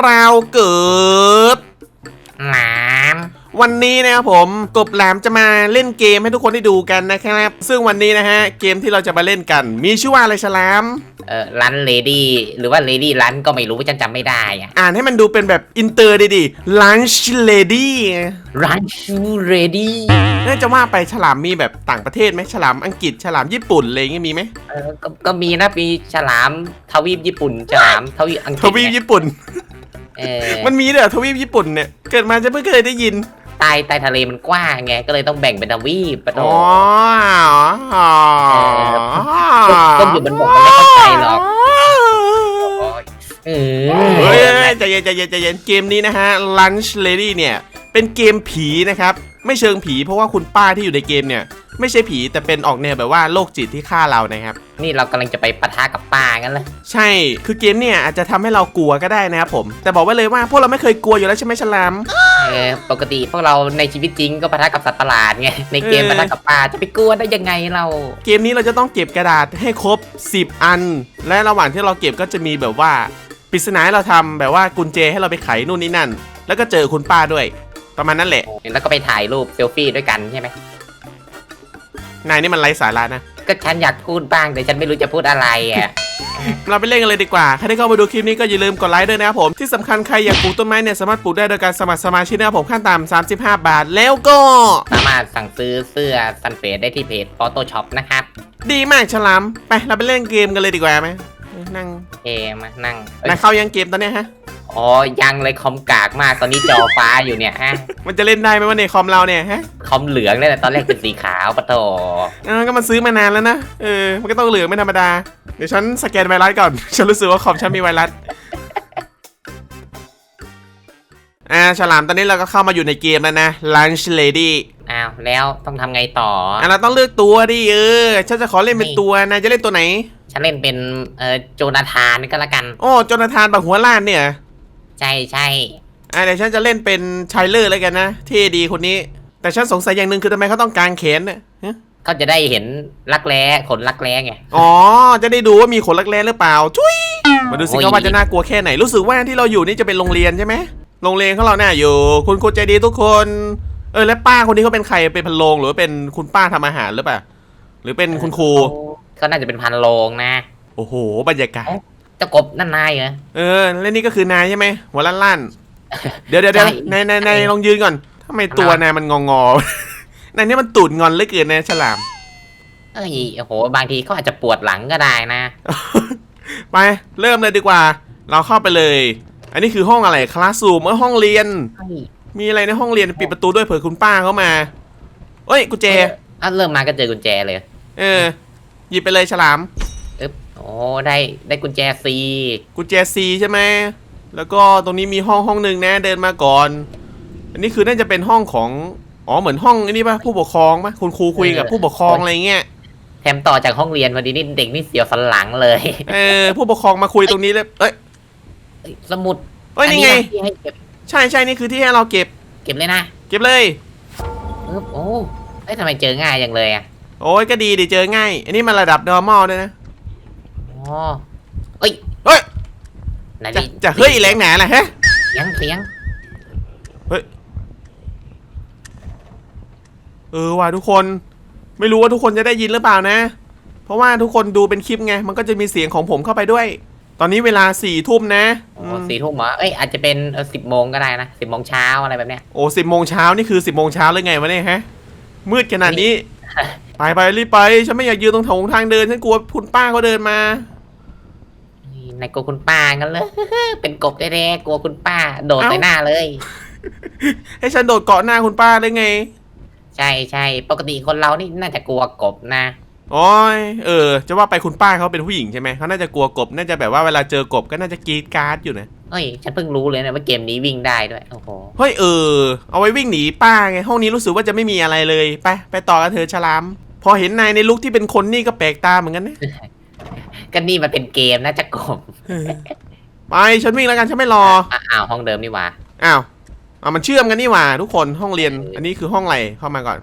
เราเกิด วันนี้นะครับผมกบแหลมจะมาเล่นเกมให้ทุกคนได้ดูกันนะครับ ซึ่งวันนี้นะฮะเกมที่เราจะมาเล่นกัน มีชื่อว่าอะไรฉลาม เออรันเลดี้หรือว่าเลดี้รันก็ไม่รู้ฉันจำไม่ได้อะอ่านให้มันดูเป็นแบบอินเตอร์ดีๆ Lunch Lady รันชูเรดี้น่าจะว่าไปฉลามมีแบบต่างประเทศไหมฉลามอังกฤษฉลามญี่ปุ่นอะไรอย่างงี้มีไหมเออก็ก็มีนะมีฉลามทวีปญี่ปุ่นฉลามทวีปอังกฤษทวีปญี่ปุ่น เออมันมีเด้อทวีปญี่ปุ่นเนี่ย เกิดมาจะเพิ่งเคยได้ยิน ใต้ใต้ทะเลมันกว้างไงก็เลยต้องแบ่งเป็นทวีปปะโถอ๋ออ๋อก็อยู่บนบกมันไม่เข้าใจหรอกเออเฮ้ยใจเย็นใจเย็นใจเย็นเกมนี้นะฮะ Lunch Lady เนี่ย เป็นเกมผีนะครับ ไม่เชิงผีเพราะว่าคุณป้าที่อยู่ในเกมเนี่ย ไม่ใช่ผีแต่เป็นออกแนวแบบว่าโรคจิตที่ฆ่าเรานะครับ นี่เรากำลังจะไปปะทะกับป้ากันเลยใช่คือเกมเนี่ยอาจจะทำให้เรากลัวก็ได้นะครับผม แต่บอกไว้เลยว่าพวกเราไม่เคยกลัวอยู่แล้วใช่ไหมฉลาม เออปกติพวกเราในชีวิตจริงก็ปะทะกับสัตว์ประหลาดไงในเกมเออ ปะทะกับป้าจะไปกลัวได้ยังไงเรา เกมนี้เราจะต้องเก็บกระดาษให้ครบ 10 อัน และระหว่างที่เราเก็บก็จะมีแบบว่าปริศนาให้เราทำแบบว่ากุญแจให้เราไปไขนู่นนี่นั่น แล้วก็เจอคุณป้าด้วย ประมาณนั้นแหละ แล้วก็ไปถ่ายรูปเซลฟี่ด้วยกันใช่ไหมนายนี่มันไร้สาระนะ ก็ฉันอยากพูดบ้างแต่ฉันไม่รู้จะพูดอะไรอะ เราไปเล่นกันเลยดีกว่า ใครที่เข้ามาดูคลิปนี้ก็อย่าลืมกดไลค์ด้วยนะครับผม ที่สำคัญใครอยากปลูกต้นไม้เนี่ยสามารถปลูกได้โดยการสมัครสมาชิกนะครับผมขั้นต่ำ35 บาท แล้วก็ สามารถสั่งซื้อเสื้อซันเฟสได้ที่เพจ Photoshop นะครับดีมากฉลาม ไปเราไปเล่นเกมกันเลยดีกว่าไหมเอ้ยนั่งเอมานั่งเอ้ยนายเข้ายังเกมตอนเนี้ยฮะ อ๋อยังเลยคอมกากมากตอนนี้จอฟ้าอยู่เนี่ยฮะมันจะเล่นได้ไหมวะในคอมเราเนี่ยฮะคอมเหลืองเลยแต่ตอนแรกเป็นสีขาวปะโถเออก็มันซื้อมานานแล้วนะเออมันก็ต้องเหลืองไม่ธรรมดาเดี๋ยวฉันสแกนไวรัสก่อน ฉันรู้สึกว่าคอมฉันมีไวรัสอ่าฉลามตอนนี้เราก็เข้ามาอยู่ในเกมแล้วนะ Lunch Lady อ้าวแล้วต้องทำไงต่ออะเราต้องเลือกตัวดิเออฉันจะขอเล่นเป็นตัวนายจะเล่นตัวไหน ฉันเล่นเป็นเอ่อโจนาธานก็แล้วกัน โอ้โจนาธานบักหัวล้านเนี่ย ใช่ใช่อะเดี๋ยวฉันจะเล่นเป็นชายเลอร์แล้วกันนะเท่ดีคนนี้ แต่ฉันสงสัยอย่างหนึ่งคือทำไมเขาต้องกางแขนเนี่ยฮะเขาจะได้เห็นรักแร้ขนรักแร้ไง อ๋อ จะได้ดูว่ามีขนรักแร้หรือเปล่าชุยมาดูสิโอ้ยครับว่าจะน่ากลัวแค่ไหนรู้สึกว่าที่เราอยู่นี่จะเป็นโรงเรียนใช่ไหมโรงเรียนของเราเนี่ยอยู่ คุณครูใจดีทุกคน เออแล้วป้าคนนี้เขาเป็นใครเป็นพันโรงหรือว่าเป็นคุณป้าทำอาหารหรือเปล่าหรือเป็นคุณครูก็น่าจะเป็นพันโลงนะ โอ้โห บรรยากาศ เจ้ากบนั่นนายเหรอ เออแล้วนี่ก็คือนายใช่ไหมหัวล้านล้านๆเดี๋ยวเดี๋ยวเดี๋ยวใช่ นายนายนายลองยืนก่อนทำไมตัวนายมันงองอๆ นายนี่มันตูดงอนเหลือเกินนะฉลาม เอ้ยโอ้โห บางทีเขาอาจจะปวดหลังก็ได้นะ ไปเริ่มเลยดีกว่า เราเข้าไปเลย อันนี้คือห้องอะไรคลาสรูมเออห้องเรียนมีอะไรในห้องเรียนปิดประตูด้วยเผื่อคุณป้าเข้ามาเอ้ยกุญแจ อะเริ่มมาก็เจอกุญแจเลย เออ หยิบไปเลยฉลาม อึ๊บโอ้ได้ได้กุญแจซีกุญแจซีใช่ไหมแล้วก็ตรงนี้มีห้องห้องหนึ่งนะเดินมาก่อน อันนี้คือน่าจะเป็นห้องของอ๋อเหมือนห้องอันนี้ป่ะผู้ปกครองป่ะคุณครูคุยกับผู้ปกครองอะไรเงี้ยแถมต่อจากห้องเรียนพอดีนี่เด็กนี่เสียวสันหลังเลย เออผู้ปกครองมาคุยตรงนี้เลยเอ้ยเอ้ยสมุดเอ้ยนี่ไงอัะที่ให้เก็บใช่ใช่นี่คือที่ให้เราเก็บ เก็บเลยนะเก็บเลยอึ๊บโอ้เอ้ยทำไมเจอง่ายอย่างเลยอะโอ้ยก็ดีดิเจอง่าย อันนี้มันระดับ normal ด้วยนะอ๋อ เอ้ยเฮ้ยไหนจะดิจะเฮ้ยแรงหนาแหละฮะเสียงเสียงเออว่ะทุกคนไม่รู้ว่าทุกคนจะได้ยินหรือเปล่านะ เพราะว่าทุกคนดูเป็นคลิปไง มันก็จะมีเสียงของผมเข้าไปด้วย ตอนนี้เวลาสี่ทุ่มนะโอ้สี่ทุ่มเหรอเอ้ยอาจจะเป็นสิบโมงก็ได้นะสิบโมงเช้าอะไรแบบเนี้ยโอ้สิบโมงเช้านี่คือสิบโมงเช้าเลยไงวะเนี่ยฮะ มืดขนาดนี้ ไปไปรีบไป ฉันไม่อยากยืนตรงถงทางเดิน ฉันกลัวคุณป้าเขาเดินมา ในกลัวคุณป้ากันเลย เป็นกบแท้ๆกลัวคุณป้า โดดเอ้าใส่หน้าเลย ให้ฉันโดดเกาะหน้าคุณป้าได้ไง ใช่ใช่ปกติคนเรานี่น่าจะกลัวกบนะโอ้ยเออ จะว่าไปคุณป้าเขาเป็นผู้หญิงใช่ไหมเขาน่าจะกลัวกบ น่าจะแบบว่าเวลาเจอกบก็น่าจะกรีดกราร์ดอยู่นะเฮ้ยฉันเพิ่งรู้เลยนะว่าเกมนี้วิ่งได้ด้วยโอ้โหเฮ้ยเออ เอาไว้วิ่งหนีป้าไงห้องนี้รู้สึกว่าจะไม่มีอะไรเลย ไปไปต่อกันเถอะฉลาม พอเห็นนายในลุคที่เป็นคนนี่ก็แปลกตาเหมือนกันนะ ก็นี่มันเป็นเกมนะจะกบเออไปฉันวิ่งแล้วกันฉันไม่รออะอ้าวห้องเดิมนี่หว่า อ้าวเอามันเชื่อมกันนี่หว่า ทุกคนห้องเรียน อันนี้คือห้องอะไรเข้ามาก่อน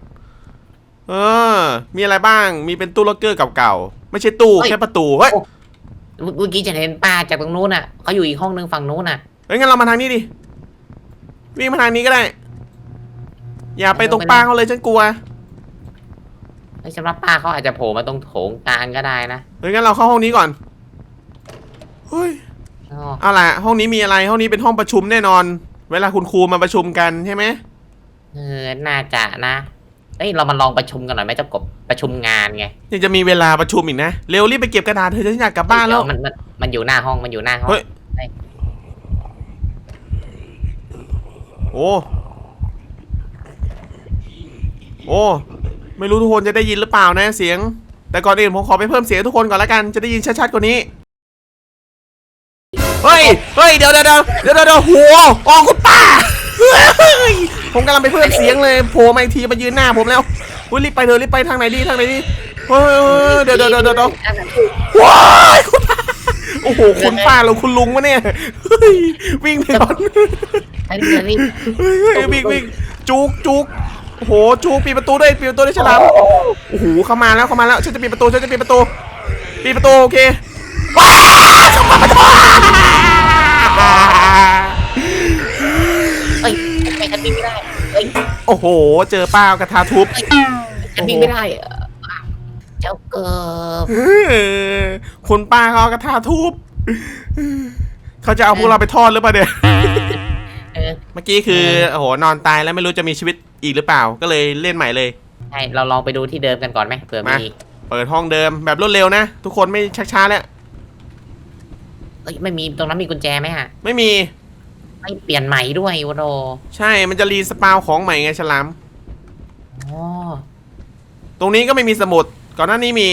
เออ มีอะไรบ้างมีเป็นตู้ล็อกเกอร์เก่าๆไม่ใช่ตู้แค่ประตูเฮ้ยเมื่อกี้ฉันเห็นป้าจากตรงนู้นน่ะเขาอยู่อีกห้องนึงฝั่งนู้นน่ะ เฮ้ยงั้นเรามาทางนี้ดิวิ่งมาทางนี้ก็ได้ อย่าไปตรงป้าเขาเลยฉันกลัว เฮ้ยสำหรับป้าเขาอาจจะโผล่มาตรงโถงกลางก็ได้นะเฮ้ยงั้นเราเข้าห้องนี้ก่อนเฮ้ยอ๋อเอาล่ะห้องนี้มีอะไรห้องนี้เป็นห้องประชุมแน่นอน เวลาคุณครูมาประชุมกันใช่ไหมเออน่าจะนะเอ้ยเรามาลองประชุมกันหน่อยไหมเจ้ากบประชุมงานไงยังจะมีเวลาประชุมอีกนะเร็วรีบไปเก็บกระดาษเธอฉันอยากกลับบ้านแล้ว เดี๋ยมันมันมันอยู่หน้าห้องมันอยู่หน้าห้อง เฮ้ย โอ้ โอ้ ไม่รู้ทุกคนจะได้ยินหรือเปล่านะเสียง แต่ก่อนอื่นผมขอไปเพิ่มเสียงให้ทุกคนก่อนละกันจะได้ยินชัดๆกว่านี้เฮ้ยเฮ้ยเดี๋ยวเดี๋ยวเดี๋ยวเดี๋ยวเดี๋ยวหัวออกคุณป้าเฮ้ยผมกำลังไปเพิ่มเสียงเลยโผล่มาอีกทีมายืนหน้าผมแล้วอุ้ยรีบไปเถอะรีบไปทางไหนดีทางไหนดีเฮ้ยเดี๋ยวเดี๋ยวเดี๋ยวเดี๋ยวว้ายคุณป้าโอ้โหคุณป้าเราคุณลุงวะเนี่ยเฮ้ยวิ่งไปก่อนไอ้เรื่องนี้เฮ้ยเฮ้ยวิ่งวิ่งจุกจุก โอ้โหจุกปิดประตูด้วยปิดประตูด้วยฉลามโอ้โหเข้ามาแล้วเข้ามาแล้วฉันจะปิดประตูฉันจะปิดประตูปิดประตูโอเคว้าวเข้ามาประตูเอ้ยทำไมฉันวิ่งไม่ได้เอ้ยโอ้โห เจอป้าเอากระทาทุบฉันวิ่งไม่ได้เอ่อเจ้าเกิบเออคุณป้าเขาเอากระทาทุบเขาจะเอาพวกเราไปทอดหรือเปล่าเนี่ยเออเมื่อกี้คือโอ้โหนอนตายแล้วไม่รู้จะมีชีวิตอีกหรือเปล่า ก็เลยเล่นใหม่เลย ใช่ เราลองไปดูที่เดิมกันก่อนไหมเผื่อมามีเปิดห้องเดิมแบบรวดเร็วนะ ทุกคนไม่ชักช้าแล้ว เอ้ยไม่มีตรงนั้นมีกุญแจไหมฮะไม่มีไม่เปลี่ยนใหม่ด้วยวโรใช่มันจะรีสปาวของใหม่ไงฉลาม อ๋อตรงนี้ก็ไม่มีสมุด ก่อนหน้านี้มี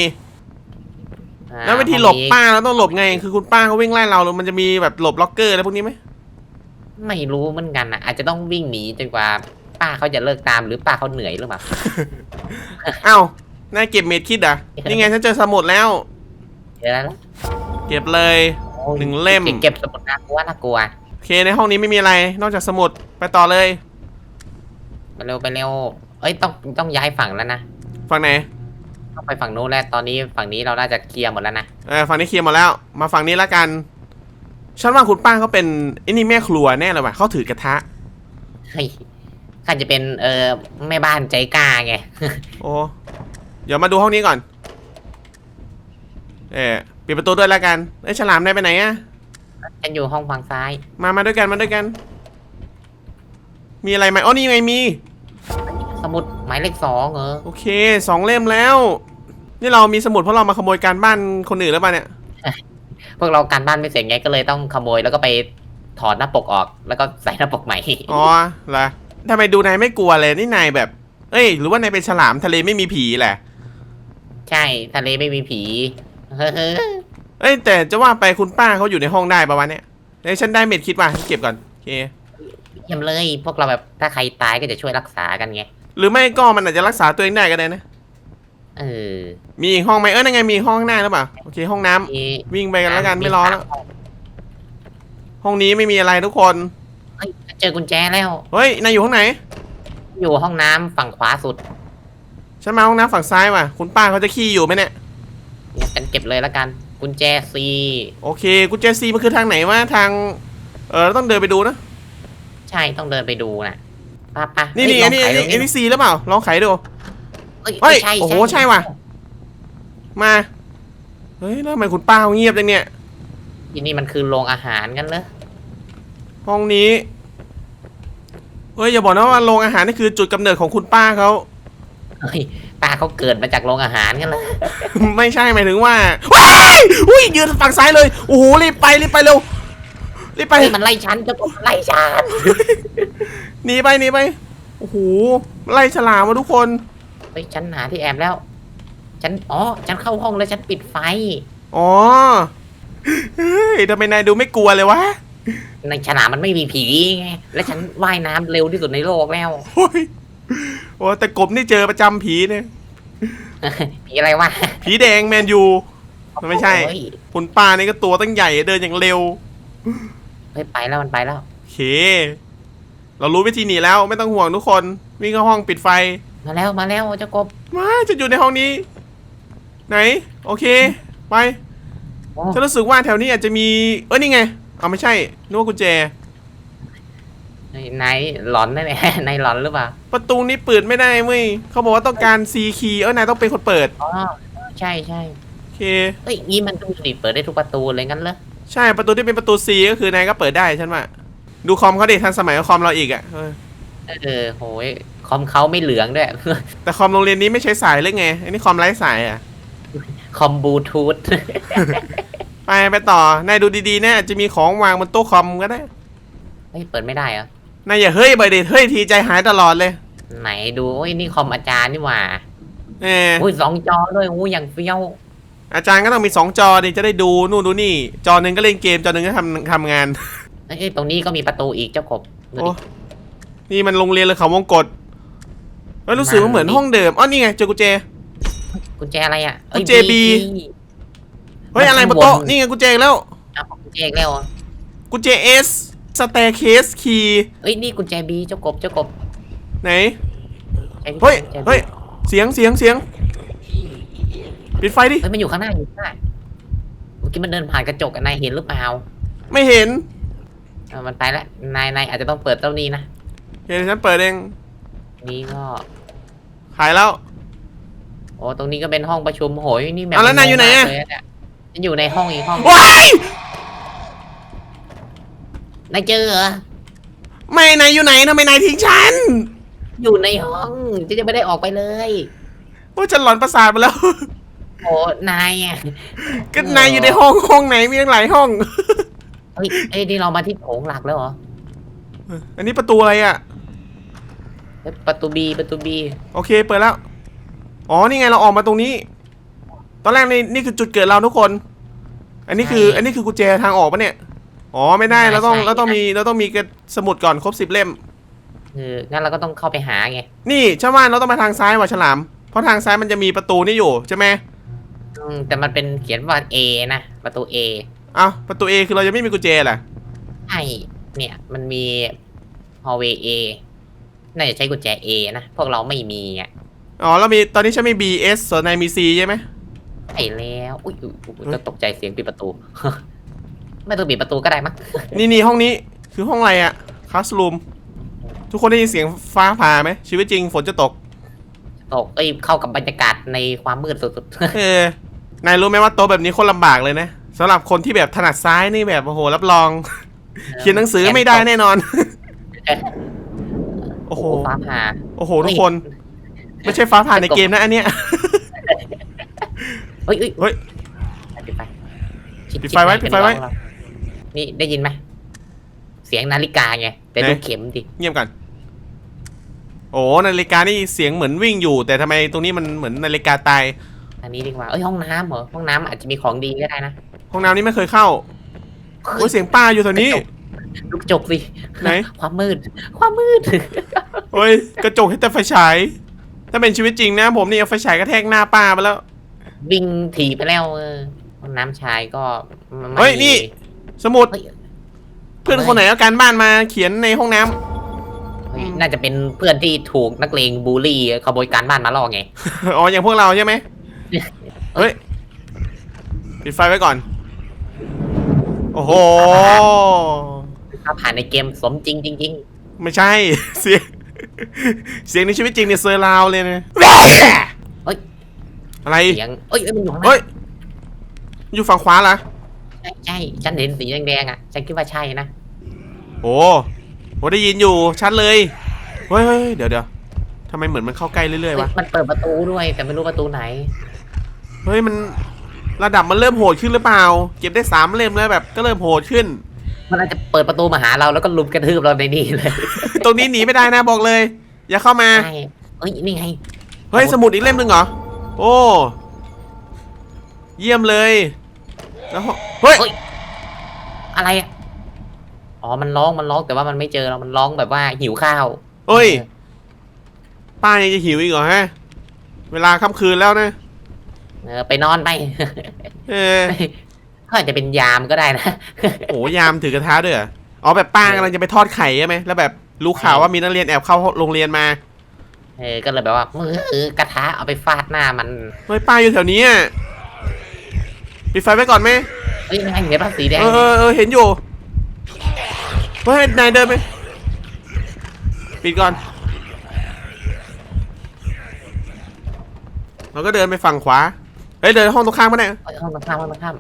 อ่าแล้ววิธีหลบห้องนี้ป้าเราต้องหลบไง คือคุณป้าเขาวิ่งไล่เราแล้วมันจะมีแบบหลบล็อกเกอร์อะไรพวกนี้ไหม ไม่รู้เหมือนกันนะอาจจะต้องวิ่งหนีจนกว่าป้าเขาจะเลิกตามหรือป้าเขาเหนื่อยหรือเปล่าอ้าวนายเก็บเม็ดคิดอะนี่ไงฉันเจอสมุดแล้วเดี๋ยวแล้วเก็บเลยหนึ่งเล่มเก็บสมุดน่ากลัวน่ากลัวโอเคในห้องนี้ไม่มีอะไร นอกจากสมุดไปต่อเลยไปเร็วไปเร็วเอ้ยต้องต้องย้ายฝั่งแล้วนะฝั่งไหนต้องไปฝั่งนู้นแล้วตอนนี้ฝั่งนี้เราน่าจะเคลียร์หมดแล้วนะเออฝั่งนี้เคลียร์หมดแล้ว มาฝั่งนี้ละกัน ฉันว่าคุณป้าเขาเป็นไอ้นี่แม่ครัวแน่เลยว่ะเขาถือกระทะ เฮ้ยข้าจะเป็นเออแม่บ้านใจกล้าไง โอ้เดี๋ยวมาดูห้องนี้ก่อน เออปิดประตูด้วยแล้วกันไอ้ยฉลามได้ไปไหนอะฉันอยู่ห้องฝั่งซ้าย มามาด้วยกันมาด้วยกัน มีอะไรไหมอ๋อนี่ไงมี สมุดหมายเลขสองเหรอโอเคสองเล่มแล้ว นี่เรามีสมุดเพราะเรามาขโมยการบ้านคนอื่นแล้วป่ะเนี่ย พวกเราการบ้านไม่เสร็จไงก็เลยต้องขโมยแล้วก็ไปถอดหน้าปกออก แล้วก็ใส่หน้าปกใหม่ อ๋อเหรอทำไมดูนายไม่กลัวเลยนี่นายแบบ เอ้ย หรือว่านายเป็นฉลามทะเลไม่มีผีแหละ ใช่ทะเลไม่มีผีเฮ้อเอ้ยแต่จะว่าไปคุณป้าเขาอยู่ในห้องได้ปะวะเนี่ยเอ้ยฉันได้เม็ดคิดว่าเก็บก่อนโอเค เยี่ยมเลย พวกเราแบบถ้าใครตายก็จะช่วยรักษากันไง หรือไม่ก็มันอาจจะรักษาตัวเองได้ก็ได้นะ เออมีอีกห้องไหมเอ้ยนั่นไงมีห้องข้างหน้าหรือเปล่าโอเคห้องน้ำมีวิ่งไปกันแล้วกันไม่รอแล้วสาห้งห้องนี้ไม่มีอะไรทุกคนเฮ้ยเจอกุญแจแล้ว เฮ้ยนายอยู่ห้องไหน อยู่ห้องน้ำฝั่งขวาสุดฉันมาห้องน้ำฝั่งซ้ายว่ะ คุณป้าเขาจะขี้อยู่ไหมเนี่ยเนี่ยฉันเก็บเลยแล้วกัน กุญแจซีโอเคกุญแจซีมันคือทางไหนวะทาง เออเราต้องเดินไปดูนะ ใช่ต้องเดินไปดูนะป้าป้านี่เฮ้นี่ยอันนี้ลงอันขายนี้อันนี้ซีหรือเปล่า ลองไขดู เฮ้ยเฮ้ยไม่ใช่โอ้โหใช่ว่ะ มา เฮ้ยแล้วทำไมคุณป้าเขาเงียบจังเนี่ย ที่นี่มันคือโรงอาหารกันเลยห้องนี้ เฮ้ยอย่าบอกนะว่าโรงอาหารนี่คือจุดกำเนิดของคุณป้าเขา เฮ้ยป้าเขาเกิดมาจากโรงอาหารกันเลยไม่ใช่หมายถึงว่าว้ายอุ้ยยืนฝั่งซ้ายเลย โอ้โหรีบไปรีบไปเร็ว รีบไป เฮ้ยมันไล่ฉันเจะผมนไล่ฉันหนีไปหนีไป โอ้โหไล่ฉลามมาทุกคน เฮ้ยฉันหาที่แอบแล้ว ฉัน อ๋อ ฉันเข้าห้องแล้วฉันปิดไฟ อ๋อ เฮ้ยทำไมนายดูไม่กลัวเลยวะในฉลามมันไม่มีผีไง และฉันว่ายน้ำเร็วที่สุดในโลกแล้ว โอ้ยโอ้แต่กบนี่เจอประจำผีเนี่ย ผีอะไรวะผีแดงแมนยู มันไม่ใช่ เฮ้ยคุณป้านี่ก็ตัวตั้งใหญ่เดินอย่างเร็ว เฮ้ยไปแล้วมันไปแล้ว โอเค เรารู้วิธีหนีแล้วไม่ต้องห่วงทุกคน วิ่งเข้าห้องปิดไฟ มาแล้วมาแล้วเจ้ากบมาจะอยู่ในห้องนี้ ไหน โอเค ไปโอ้ฉันรู้สึกว่าแถวนี้อาจจะมี เอ้ยนี่ไงเอาไม่ใช่นึกว่ากุญแจเฮ้ยนายหลอนแน่ๆนายหลอนหรือเปล่า ประตูนี้เปิดไม่ได้เว้ยเขาบอกว่าต้องการ C key เออนายต้องเป็นคนเปิด อ๋อ ใช่ใช่โอเคเฮ้ยงี้มันต้องดิเปิดได้ทุกประตูเลยงั้นเหรอ ใช่ ประตูที่เป็นประตู C ก็คือนายก็เปิดได้ฉันว่า ดูคอมเขาดิทันสมัยกว่าคอมเราอีกอะ เออเออโหย คอมเขาไม่เหลืองด้วย แต่คอมโรงเรียนนี้ไม่ใช้สายเลยไงอันนี้คอมไร้สายอะ คอมบลูทูธ ไปไปต่อนายดูดีๆนะอาจจะมีของวางบนโต๊ะคอมก็ได้เฮ้ยเปิดไม่ได้เหรอนายอย่าเฮ้ยบ่อยเด็ดเฮ้ยทีใจหายตลอดเลยไหนดูโอ้ยนี่คอมอาจารย์นี่หว่าเอออุ้ยสองจอด้วยอู้อย่างเฟี้ยว อาจารย์ก็ต้องมีสองจอดิจะได้ดูนู่นดูนี่ จอหนึ่งก็เล่นเกมจอหนึ่งก็ทำทำงานเอ้ยตรงนี้ก็มีประตูอีกเจ้ากบดูโอ้ดินี่มันโรงเรียนเลยเขาวงกฏ เอ้ยรู้สึกว่าเหมือนห้องเดิมอ๋อนี่ไงเจอกุญแจ กุญแจอะไรอะเอ้ย กุญแจ B บีเฮ้ยอะไรบนโต๊ะนี่ไงกุญแจอีกแล้ว เอากุญแจอีกแล้วเหรอกุญแจ S สเตร์เคสคีย์เอ้ยนี่กุญแจบีเจ้ากบเจ้ากบไหน ใช่เฮ้ย กุญแจ B เฮ้ย เสียงเสียงเสียง ปิดไฟดิ เฮ้ยมันอยู่ข้างหน้าอยู่ข้างหน้าเมื่อกี้มันเดินผ่านกระจกอะนายเห็นหรือเปล่าไม่เห็น เออมันไปแล้วนายนายอาจจะต้องเปิดเต้านี้นะ เห็นฉันเปิดเอง นี่ก็ หายแล้ว โอ้ตรงนี้ก็เป็นห้องประชุมโหยนี่แบบเอาแล้วนายอยู่ไหนอะงงมากเลยเนี่ยฉันอยู่ในห้องอีกห้องว้ายนายเจอเหรอไม่นายอยู่ไหนทำไมนายทิ้งฉันอยู่ในห้องจะจะไม่ได้ออกไปเลย โอ้ยฉันหลอนประสาทไปแล้ว โอ้นายอะก็นายอยู่ในห้องห้องไหนมีตั้งหลายห้อง เฮ้ยเอ้ยนี่เรามาที่โถงหลักแล้วเหรอ อันนี้ประตูอะไรอะ เฮ้ยประตูบีประตูบีโอเคเปิดแล้ว อ๋อนี่ไงเราออกมาตรงนี้ ตอนแรกนี่นี่คือจุดเกิดเราทุกคน อันนี้คือ อันนี้คือกุญแจทางออกปะเนี่ย อ๋อไม่ได้เราต้องเราต้องมีเราต้องมีกระสมุดก่อนครบสิบเล่ม คืองั้นเราก็ต้องเข้าไปหาไงนี่ชาวบ้านเราต้องมาทางซ้ายว่ะฉลาม เพราะทางซ้ายมันจะมีประตูนี่อยู่ใช่ไหมอืมแต่มันเป็นเขียนว่า A นะประตู A เอ้าประตู A คือเราจะไม่มีกุญแจเหรอใช่เนี่ยมันมี hallway A น่าจะใช้กุญแจ A นะ พวกเราไม่มีอะอ๋อเรามีตอนนี้ฉันมี B S ส่วนนายมี C ใช่ไหม ใช่แล้วอุ้ยอุ๊ยอุ๊ยก็ตกใจเสียงปิดประตู ไม่ต้องปิดประตูก็ได้มั้งนี่นี่ห้องนี้คือห้องอะไรอะคลาสรูมทุกคนได้ยินเสียงฟ้าผ่าไหมชีวิตจริงฝนจะตก ตกเอ้ยเข้ากับบรรยากาศในความมืดสุดเออนายรู้ไหมว่าโต๊ะแบบนี้โคนลำบากเลยนะสำหรับคนที่แบบถนัดซ้ายนี่แบบโอ้โหรับรอง ๆเขียนหนังสือไม่ได้แน่นอน โอ้โอ้โหโห ฟ้าผ่า โอ้โห ทุกคน ไม่ใช่ฟ้าผ่าในเกมนะอันเนี้ย เฮ้ยเฮ้ยเฮ้ยปิดไฟชิปิดไฟไว้ชิปิดไฟไว้เป็นรองเรานี่ได้ยินไหม เสียงนาฬิกาไง แต่ดูไหน เข็มดิ เงียบกัน โอ้นาฬิกานี่เสียงเหมือนวิ่งอยู่ แต่ทำไมตรงนี้มันเหมือนนาฬิกาตาย อันนี้ดีกว่า เอ้ยห้องน้ำเหรอ ห้องน้ำอาจจะมีของดีก็ได้นะ ห้องน้ำนี่ไม่เคยเข้าโอ้ยเสียงป้าอยู่แถวนี้ ลูกจกสิไหน ความมืด ความมืด โอ้ยกระจกให้แต่ไฟฉาย ถ้าเป็นชีวิตจริงนะ ผมนี่เอาไฟฉายกระแทกหน้าป้าไปแล้ว วิ่งถีบไปแล้วเออห้องน้ำชายก็ไม่เฮ้ยนี่ สมุดเฮ้ยเพื่อนคนไหนเอาการบ้านมาเขียนในห้องน้ำ เฮ้ยน่าจะเป็นเพื่อนที่ถูกนักเลงบูลลี่ขโมยการบ้านมาล่อไง อ๋ออย่างพวกเราใช่ไหมเฮ้ยปิดไฟไว้ก่อน โอ้โห ถ้าผ่านในเกมสมจริงจริงไม่ใช่ เสียงเสียงในชีวิตจริงเนี่ยเซอร์ราวเลยนะเฮ้ยอะไรๆเสียงเอ้ยเอ้ยมันอยู่ข้างหเฮ้น้ายอยู่ฝั่งขวาเหรอใช่ใช่ฉันเห็นสีแดงๆอะฉันคิดว่าใช่นะโอ้โหได้ยินอยู่ชัดเลยเฮ้ยเฮ้ยเดี๋ยวเดี๋ยวทำไมเหมือนมันเข้าใกล้เรื่อยๆเฮ้ยวะมันเปิดประตูด้วย แต่ไม่รู้ประตูไหนเฮ้ยมันระดับมันเริ่มโหดขึ้นหรือเปล่า เก็บได้สามเล่มแล้วแบบก็เริ่มโหดขึ้น มันอาจจะเปิดประตูมาหาเราแล้วก็ลุมกระทืบเราในนี่เลยตรงนี้หนีไม่ได้นะบอกเลย อย่าเข้ามา ใช่เอ้ยนี่ไงเฮ้ยสมุดอีกเล่มหนึ่งเหรอ โอ้ เยี่ยมเลยแล้วเฮ้ยเฮ้ยอะไรอะอ๋อมันร้องมันร้องแต่ว่ามันไม่เจอเรามันร้องแบบว่าหิวข้าวเฮ้ย ป้ายังจะหิวอีกเหรอฮะ เวลาค่ำคืนแล้วนะ เออไปนอนไป เออ เขาอาจจะเป็นยามก็ได้นะ โอ้ยามถือกระทะด้วยเหรออ๋อแบบป้ากำลังจะไปทอดไข่ใช่ไหมแล้วแบบรู้ข่าวว่ามีนักเรียนแอบเข้าโรงเรียนมาเออ ก็เลยแบบว่ามือกระทะเอาไปฟาดหน้ามันเฮ้ยป้าอยู่แถวนี้อะปิดไฟไว้ก่อนไหมเฮ้ยนายเห็นป่ะสีแดงเออเออเออเห็นอยู่เฮ้ยนายเดินไปปิดก่อน เราก็เดินไปฝั่งขวา เฮ้ยเดินห้องตรงข้ามมาเนี่ยเอ้ยห้องตรงข้ามห้องตรงข้าม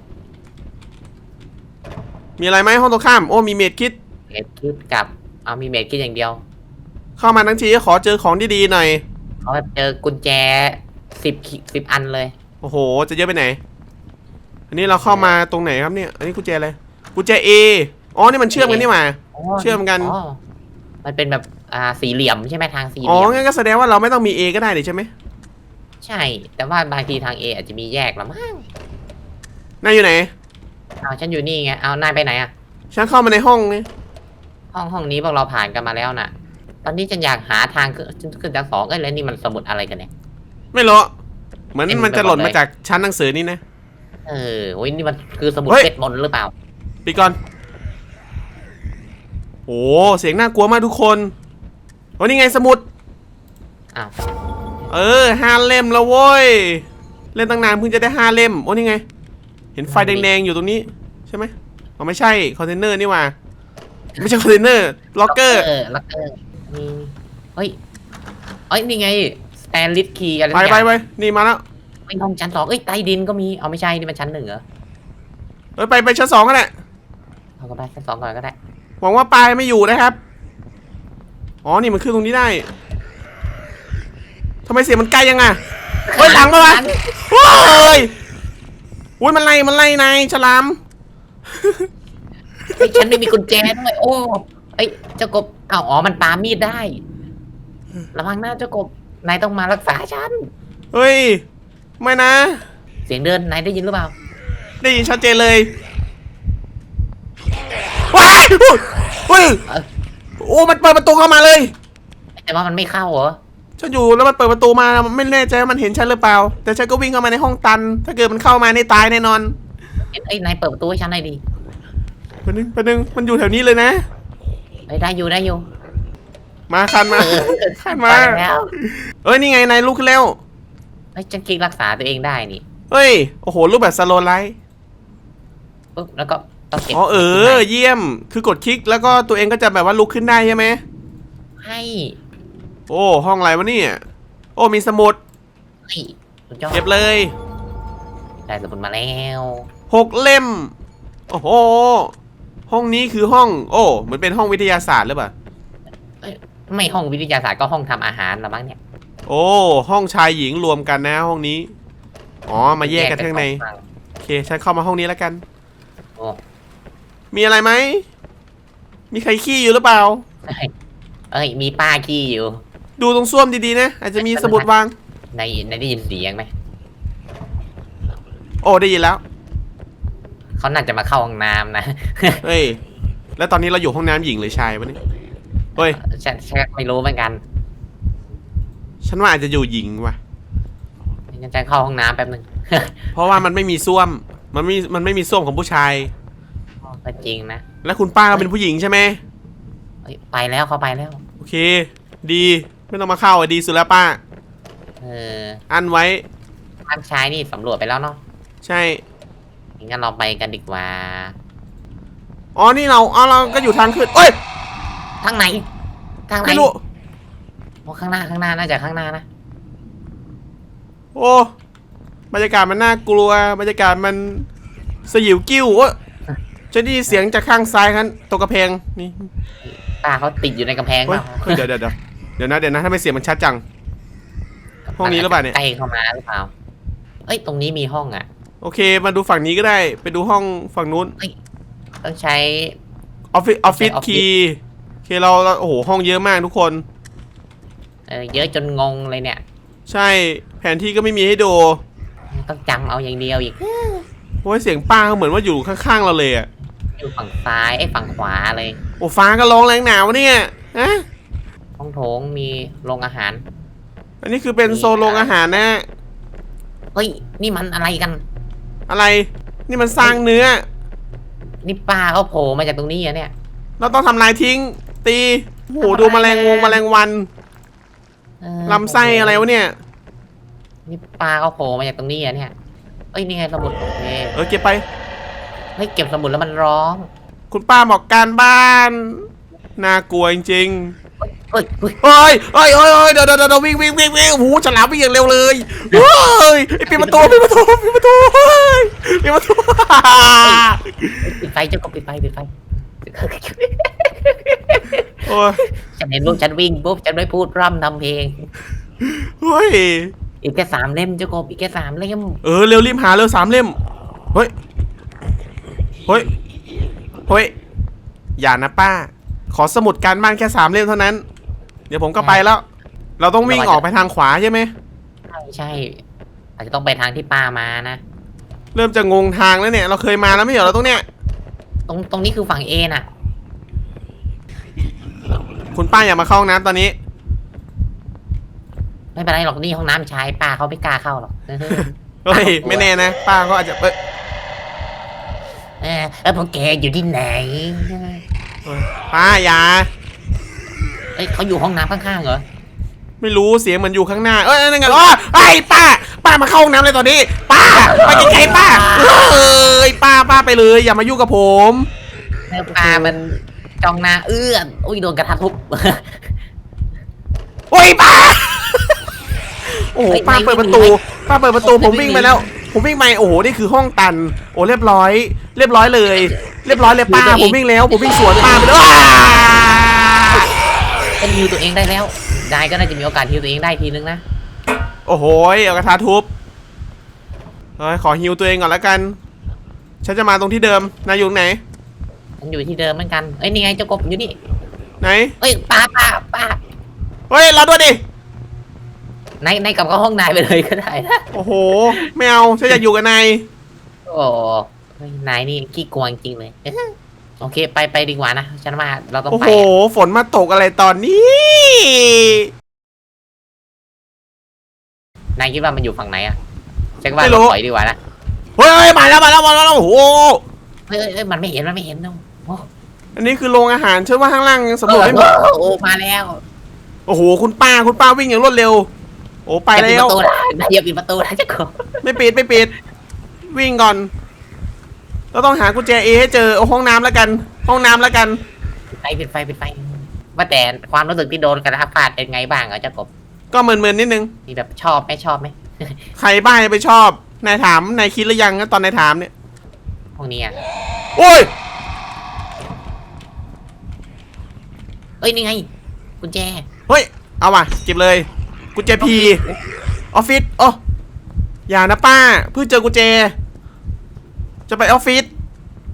มีอะไรไหมห้องตรงข้าม โอ้มีเมดคิด เมดคิดกับเอามีเมดคิดอย่างเดียว เข้ามาทั้งทีก็ขอเจอของดีๆหน่อยเขาแบบเจอกุญแจสิบสิบอันเลย โอ้โห จะเยอะไปไหน อันนี้เราเข้ามาตรงไหนครับเนี่ย อันนี้กุญแจอะไร กุญแจ A อ๋อ นี่มันเชื่อมกันนี่หว่า เชื่อมกันอ๋อมันเป็นแบบอ่าสี่เหลี่ยมใช่ไหมทางสี่เหอ๋อลี่ยมงั้นก็แสดงว่าเราไม่ต้องมี A ก็ได้ดิใช่ไหม ใช่ แต่ว่าบางทีทาง A อาจจะมีแยกละมั้งนายอยู่ไหนเอาฉันอยู่นี่ไงเอานายไปไหนอะฉันเข้ามาในห้องนี่ห้องห้องนี้พวกเราผ่านกันมาแล้วน่ะ ตอนนี้ฉันอยากหาทางขึ้นขึ้นชั้นสองเอ้ยแล้วนี่มันสมุดอะไรกันเนี่ย ไม่รู้เหมือนเต็มไปมันจะหล่นหมดเลย มาจากชั้นหนังสือนี่นะ เออโอ้ยนี่มันคือสมุดเฮ้ย เวทมนต์หรือเปล่าปิดก่อนโอ้เสียงน่ากลัวมากทุกคนโอ้นี่ไงสมุดอ้าว เออห้าเล่มแล้วโว้ย เล่นตั้งนานเพิ่งจะได้ห้าเล่มโอ้นี่ไงเห็นไฟแดงๆอยู่ตรงนี้ใช่ไหมอ๋อไม่ใช่คอนเทนเนอร์นี่หว่า ไม่ใช่คอนเทนเนอร์ล็อกเกอร์ล็อกเกอร์มีเฮ้ยเอ้ยนี่ไงสแตนลิสคีอะไรไปสักอไปย่างไปนี่มาแล้วไม่ห้องชั้นสองเอ้ยใต้ดินก็มีเอาไม่ใช่นี่มันชั้นหนึ่งเหรอเอ้ยไปไปชั้นสองกันแหละเอาก็ได้ชั้นสองก่อนก็ได้หวังว่าปลายไม่อยู่นะครับอ๋อนี่มันขึ้นตรงนี้ได้ทำไมเสียงมันไกลยังอะเฮ้ยหลังมาวะโอ้ย อุ้ยมันไล่มันไล่นายฉลามเฮ้ยฉันไม่มีกุญแจด้วยโอ้เอ้ยเจ้ากบอ้าวอ๋อมันปามีดได้ ระวังหน้าเจ้ากบนายต้องมารักษาฉัน เฮ้ย ไม่นะ เสียงเดินนายได้ยินหรือเปล่า ได้ยินชัดเจนเลยว้ายเฮ้ย เอ้ยโอ้ มันเปิดประตูเข้ามาเลย แต่ว่ามันไม่เข้าเหรอ ฉันอยู่แล้วมันเปิดประตูมาไม่แน่ใจว่ามันเห็นฉันหรือเปล่า แต่ฉันก็วิ่งเข้ามาในห้องตัน ถ้าเกิดมันเข้ามาในตายแน่นอนเอ้ยเอ้ยนายเปิดประตูให้ฉันหน่อยดิประนึงประนึงมันอยู่แถวนี้เลยนะเอ้ยได้อยู่ได้อยู่มาคันมาคันมาไปแล้วเอ้ยนี่ไงนายลุกขึ้นแล้วเฮ้ยฉันคลิกรักษาตัวเองได้นี่เฮ้ยโอ้โหรูปแบบสโลไลท์ปุ๊บแล้วก็ต้องเก็บอ๋อเออ เยี่ยมคือกดคลิกแล้วก็ตัวเองก็จะแบบว่าลุกขึ้นได้ใช่ไหมให้ โอ้ห้องอะไรวะเนี่ย โอ้มีสมุดเฮ้ยสุดยอดเก็บเลยได้สมุดมาแล้วหกเล่ม โอ้โห ห้องนี้คือห้อง โอ้เหมือนเป็นห้องวิทยาศาสตร์หรือเปล่า ไม่ห้องวิทยาศาสตร์ก็ห้องทำอาหารละมั้งเนี่ยโอ้ ห้องชายหญิงรวมกันนะห้องนี้ อ๋อ มาแยกกันข้างใน สอฝั่โอเค ฉันเข้ามาห้องนี้แล้วกัน โอ้มีอะไรไหม มีใครขี้อยู่หรือเปล่า เอ้ยเอ้ยมีป้าขี้อยู่ ดูตรงส้วมดีๆนะ อาจจะมีสมุดวางในในได้ยินเสียงไหม โอ้ได้ยินแล้ว เขาน่าจะมาเข้าห้องน้ำนะ เฮ้ย แล้วตอนนี้เราอยู่ห้องน้ำหญิงหรือชายวะเนี่ย เฮ้ย ฉันฉันไม่รู้เหมือนกันฉันว่าอาจจะอยู่หญิงว่ะฉันจะเข้าห้องน้ำแป๊บนึงเพราะว่ามันไม่มีส้วม มันไม่มันไม่มีส้วมของผู้ชาย ก็จริงนะ และคุณป้าก็เป็นผู้หญิงใช่ไหมเอ้ยไปแล้วเขาไปแล้ว โอเค ดี ไม่ต้องมาเข้าอะดีสุดแล้วป้า เอออันไว้บ้านชายนี่สำรวจไปแล้วเนาะใช่ งั้นเราไปกันดีกว่าอ๋อ นี่เราอ๋อเราก็อยู่ทางขึ้นเอ้ย ทางไหนทางไหนไม่รู้ โอ้ข้างหน้าข้างหน้าน่าจะข้างหน้านะโอ้ บรรยากาศมันน่ากลัว บรรยากาศมันสยิวกิ้วโอ้ยจะได้ยินเสียงจากข้างซ้ายครับตกกระเพงนี่ตาเขาติดอยู่ในกำแพงเฮ้เปยล่าเฮ้ยเดี๋ยวเดี๋ยวเดี๋ยวเดี๋ยวนะเดี๋ยวนะทำไมเสียงมันชัดจัง ห้องนี้หรือเปล่าเนี่ย ใกล้เข้ามาหรือเปล่า เอ้ย ตรงนี้มีห้องอะ โอเค มาดูฝั่งนี้ก็ได้ ไปดูห้องฝั่งนู้นต้องใช้ ออฟฟิศ ออฟฟิศใช้ office คีย์โอเคเราเราโอ้โห ห้องเยอะมากทุกคน เออเยอะจนงงเลยเนี่ย ใช่ แผนที่ก็ไม่มีให้ดู ต้องจำเอาอย่างเดียวอีก โอ้ยเสียงป้าก็เหมือนว่าอยู่ข้างๆเราเลยอะอยู่ฝั่งซ้ายไอ้ยฝั่งขวาเลย โอ้ฟ้าก็ร้องแรงหนาวเนี่ยฮะ ห้องโถงมีโรงอาหาร อันนี้คือเป็นโซนโรงอาหารนะ เฮ้ย นี่มันอะไรกัน อะไร นี่มันสร้างเนื้อ นี่ปลาเขาโผล่มาจากตรงนี้อะเนี่ย เราต้องทำลายทิ้ง ตีโอ้โหดูแมลงวงแมลงวันเออลำไส้อะไรวะเนี่ย นี่ปลาเขาโผล่มาจากตรงนี้อะเนี่ยเอ้ยนี่ไงสมุดโอเคเออเก็บไป เฮ้ยเก็บสมุดแล้วมันร้อง คุณป้าบอกการบ้าน น่ากลัวจริง เฮ้ยเฮ้ยเฮ้ยเฮ้ยเฮ้ยเฮ้ยเดี๋ยวเดี๋ยวเดี๋ยววิ่งวิ่งวิ่งวิ่งโอ้โหฉลามวิ่งอย่างเร็วเลยเฮ้ยปิดประตูปิดประตูปิดประตูเฮ้ยปิดประตูปิดไฟเจ้ากบปิดไฟปิดไฟโอ้ยฉันเห็นพวกฉันวิ่งปุ๊บฉันไม่พูดร่ำทำเพลงเฮ้ยอีกแค่สามเล่มเจ้ากบอีกแค่สามเล่มเออเร็วรีบหาเร็วสามเล่มเฮ้ยเฮ้ยเฮ้ยอย่านะป้า ขอสมุดการบ้านแค่สามเล่มเท่านั้น เดี๋ยวผมก็ไปแล้ว เราต้องวิ่งออกไปทางขวาใช่ไหมใช่ใช่ อาจจะต้องไปทางที่ป้ามานะ เริ่มจะงงทางแล้วเนี่ย เราเคยมาแล้วไม่เหรอเราตรงเนี้ย ตรงตรงนี้คือฝั่งเอน่ะ คุณป้าอย่ามาเข้าห้องน้ำตอนนี้ ไม่เป็นไรหรอกนี่ห้องน้ำชายป้าเขาไม่กล้าเข้าหรอก เฮ้ยไม่แน่นะ ป้าก็อาจจะเอ้ยเออแล้วพวกแกอยู่ที่ไหนเอ้ยป้าอย่าเอ้ยเขาอยู่ห้องน้ำข้างๆเหรอ ไม่รู้เสียงเหมือนอยู่ข้างหน้า เอ้ยนั่นไงอ๋อไอ้ยป้า ป้ามาเข้าห้องน้ำเลยตอนนี้ ป้าไปไกลๆป้าเอ้ยป้าป้าไปเลย อย่ามายุ่งกับผมแล้วป้ามันจ้องหน้าเอื้อนอุ้ยโดนกระทะทุบ โอ้ยป้า โอ้โหเฮ้ยป้าไม่เปิดประไม่ตูไม่ป้าเปิดประตูไม่ผมไม่วิ่งไม่ไปแล้ว ผมวิ่งไปโอ้โหนี่คือห้องตัน โอ้เรียบร้อย เรียบร้อยเลย เรียบร้อยเลยป้า ผมวิ่งแล้ว ผมวิ่งสวนป้าไปเลยว้า เป็นฮิวตัวเองได้แล้วนายก็น่าจะมีโอกาสฮิวตัวเองได้ทีนึงนะโอ้โหเอากระทะทุบเฮ้ยขอฮิวตัวเองก่อนแล้วกัน ฉันจะมาตรงที่เดิม นายอยู่ตรงไหน มันอยู่ที่เดิมเหมือนกันเอ้ยนี่ไงเจ้ากบอยู่นี่ไหน เอ้ยป้าป้าป้าเฮ้ยเราด้วยดิในในกลับเข้าห้องนายไปเลยก็ได้นะโอ้โห ไม่เอา ฉันอยากอยู่กับนายโอ้เฮ้ยนายนี่ขี้กลัวจริงๆเลย โอเค ไปไปดีกว่านะ ฉันว่าเราต้องโอ้ไปโหฝนมาตกอะไรตอนนี้ นายคิดว่ามันอยู่ฝั่งไหนอะฉันว่าเราถอยดีกว่านะเฮ้ยมาแล้วมาแล้วมาแล้วโอ้โห เฮ้ยเอ้ยเอ้ยมันไม่เห็นมันไม่เห็นนะโอ้อันนี้คือโรงอาหารฉันว่าข้างล่างยังสำรวจไม่หมดโอ้โอ้มาแล้วโอ้โห คุณป้าคุณป้าวิ่งอย่างรวดเร็ว โอ้ไปอย่าปิดแล้ปว ระตูนะนายอย่าปิดประตูนะเจ้ากบไม่ปิดไม่ปิด วิ่งก่อน เราต้องหากุญแจเอให้เจอเอาห้องน้ำแล้วกัน ห้องน้ำแล้วกันปิดไฟปิดไฟปิดไฟว่าแต่ความรู้สึกที่โดนกระทะฟาดเป็นไงบ้างเหรอเจ้ากบก็เมินๆนิดนึง มีแบบชอบไหมชอบไหม ใครบ้าจะไปชอบ นายถาม นายคิดหรือยังตอนนายถามเนี่ย พวกนี้อะโอ้ย เอ้ยนี่ไงกุญแจเฮ้ย เอาว่ะเก็บเลย กุญแจพีออฟฟิศโอ้อย่านะป้า เพิ่งเจอกุญแจ จะไปออฟฟิศ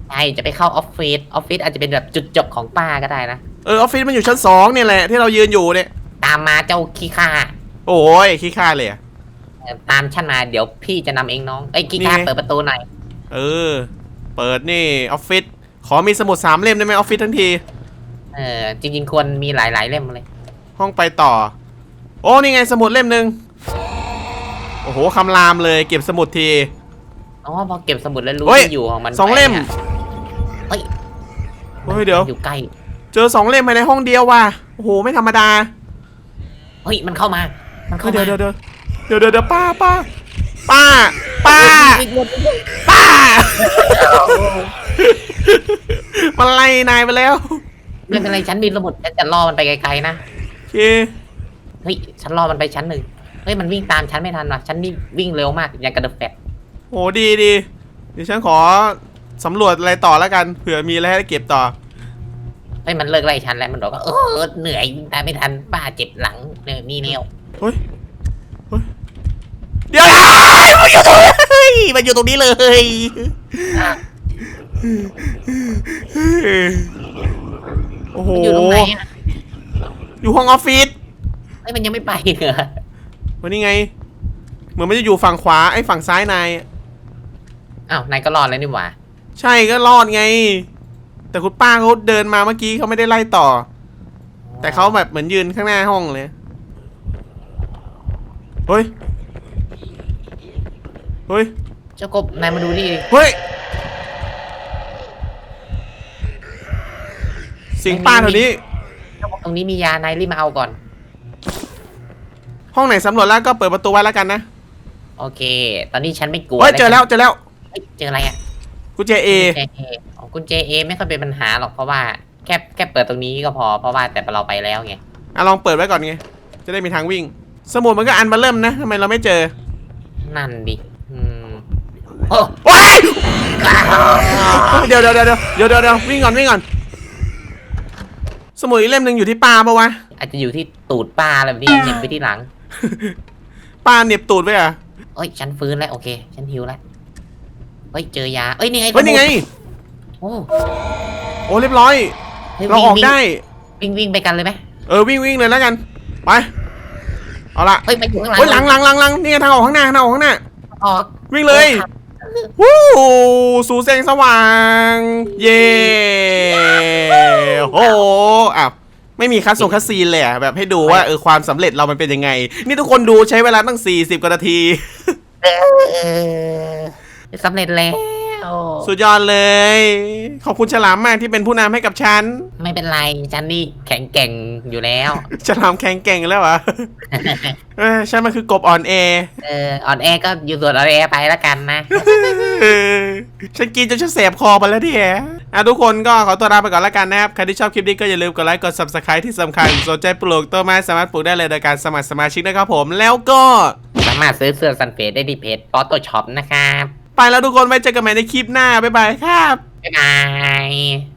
ใช่จะไปเข้าออฟฟิศออฟฟิศอาจจะเป็นแบบจุดจบของป้าก็ได้นะ เออออฟฟิศมันอยู่ชั้นสองเนี่ยแหละที่เรายืนอยู่เนี่ย ตามมาเจ้าขี้ข้าโอ้ยขี้ข้าเลยอะเออตามฉันมาเดี๋ยวพี่จะนำเองน้องเอ้ยขี้ข้านี่ไงเปิดประตูหน่อยเออ เปิดนี่ออฟฟิศ ขอมีสมุดสามเล่มได้ไหมออฟฟิศทั้งที เออจริงๆควรมีหลายๆเล่มเลย ห้องไปต่อ โอ้ นี่ไงสมุดเล่มหนึ่งโอ้โหคำรามเลยเก็บสมุดที อ๋อพอเก็บสมุดแล้วรู้เฮ้ย ที่อยู่ของมันสองเล่ม ไปอะเฮ้ยเฮ้ยเดี๋ยว อยู่ใกล้เจอสองเล่มภายในห้องเดียวว่ะ โอ้โห ไม่ธรรมดา เฮ้ยมันเข้ามา มันเข้าเดี๋มายวเดี๋ยวเดี๋ยวเดี๋ยวเดี๋ยวเดี๋ยวป้าป้าป้าป้าป้า มันไล่นายไปแล้วไม่เป็นไรฉันมีสมุดฉันจะล่อมันไปไกลๆนะโอเคเฮ้ยฉันล่อมันไปชั้นหนึ่งเฮ้ยมันวิ่งตามฉันไม่ทันว่ะฉันนี่วิ่งเร็วมากอย่างกระเดกแฟด โอ้ดีดีเดี๋ยวฉันขอสำรวจอะไรต่อแล้วกันเผื่อมีอะไรให้เก็บต่อ เฮ้ยมันเลิกไล่ฉันแล้วมันบอกว่าเออเหนื่อยวิ่งตามไม่ทันป้าเจ็บหลังเนี่ยนี่เนี่ยเฮ้ยเฮ้ยเดี๋ยวนะมันอยู่ตรงนี้มันอยู่ตรงนี้เลยโอ้โหมันอยู่ตรงไหนอะอยู่ห้องออฟฟิศเฮ้ยมันยังไม่ไปเหรอวันนี้ไง เหมือนมันจะอยู่ฝั่งขวาไอ้ฝั่งซ้ายนาย อ้าวนายก็รอดแล้วนี่หว่า ใช่ก็รอดไง แต่คุณป้าเขาเดินมาเมื่อกี้เขาไม่ได้ไล่ต่อ แต่เขาแบบเหมือนยืนข้างหน้าห้องเลยเฮ้ยเฮ้ยเจ้ากบนายมาดูนี่ดิเฮ้ยเสียงป้าแถวนี้ เจ้ากบตรงนี้มียานายรีบมาเอาก่อน ห้องไหนสำรวจแล้วก็เปิดประตูไว้แล้วกันนะ โอเค ตอนนี้ฉันไม่กลัวเฮ้ยเจอแล้วเจอแล้ว เฮ้ยเจออะไรอะกุญแจเอกุญแจเออ๋อกุญแจเอไม่ค่อยเป็นปัญหาหรอกเพราะว่าแค่แค่เปิดตรงนี้ก็พอเพราะว่าแต่เราไปแล้วไงอะลองเปิดไว้ก่อนไงจะได้มีทางวิ่ง สมุดมันก็อันมาเริ่มนะทำไมเราไม่เจอ นั่นดิอืมโอ้โอ้ยเดี๋ยวเดี๋ยวเดี๋ยวเดี๋ยวเดี๋ยวเดี๋ยวเดี๋ยววิ่งก่อนวิ่งก่อน สมุดอีกเล่มหนึ่งอยู่ที่ปลาปะวะอาจจะอยู่ที่ตูดปลาอะไรแบบนี้เหน็บไปที่หลังปลาเหน็บตูดไว้อะเอ้ยฉันฟื้นแล้วโอเค ฉันหิวแล้ว เฮ้ยเจอยาเอ้ยนี่ไงเฮ้ยนี่ไง โอ้โอ้เรียบร้อย ฮ้ยเราออกวิ่งได้วิ่งวิ่งไปกันเลยไหมเออวิ่งวิ่งเลยแล้วกัน ไป เอาละเฮ้ยมาอยู่ข้างหลังเฮ้ยหลังหลังหลังหลังนี่ไงทางออกข้างหน้าทางออกข้างหน้า ออกวิ่งเลยวู้สู่แสงสว่าง เย่โอ้โหอ้าวไม่มีคัสส่งคัสซีนเลยอะแบบให้ดูว่าเออความสำเร็จเรามันเป็นยังไง นี่ทุกคนดูใช้เวลาตั้ง 40กว่านาที เออ สำเร็จแล้ว สุดยอดเลย ขอบคุณฉลามมากที่เป็นผู้นำให้กับฉัน ไม่เป็นไรฉันนี่แข็งแกร่งอยู่แล้ว ฉลามแข็งเก่งแล้วเหรอ เออฉันมันคือกบอ่อนแอ เอออ่อนแอก็อยู่ส่วนอ่อนแอไปแล้วกันนะเออฉันกินจนฉันเสบคอไปแล้วที่แอะทุกคนก็ขอตัวลาไปก่อนแล้วกันนะครับ ใครที่ชอบคลิปนี้ก็อย่าลืมกดไลค์ กด subscribe ที่สำคัญ สนใจปลูกต้นไม้สามารถปลูกได้เลยโดยการสมัครสมาชิกนะครับผม แล้วก็ สามารถซื้อเสื้อซันเฟสได้ที่เพจ Photo Shop นะครับ ไปแล้วทุกคนไว้เจอกันใหม่ในคลิปหน้าบ๊ายบายครับ บ๊ายบาย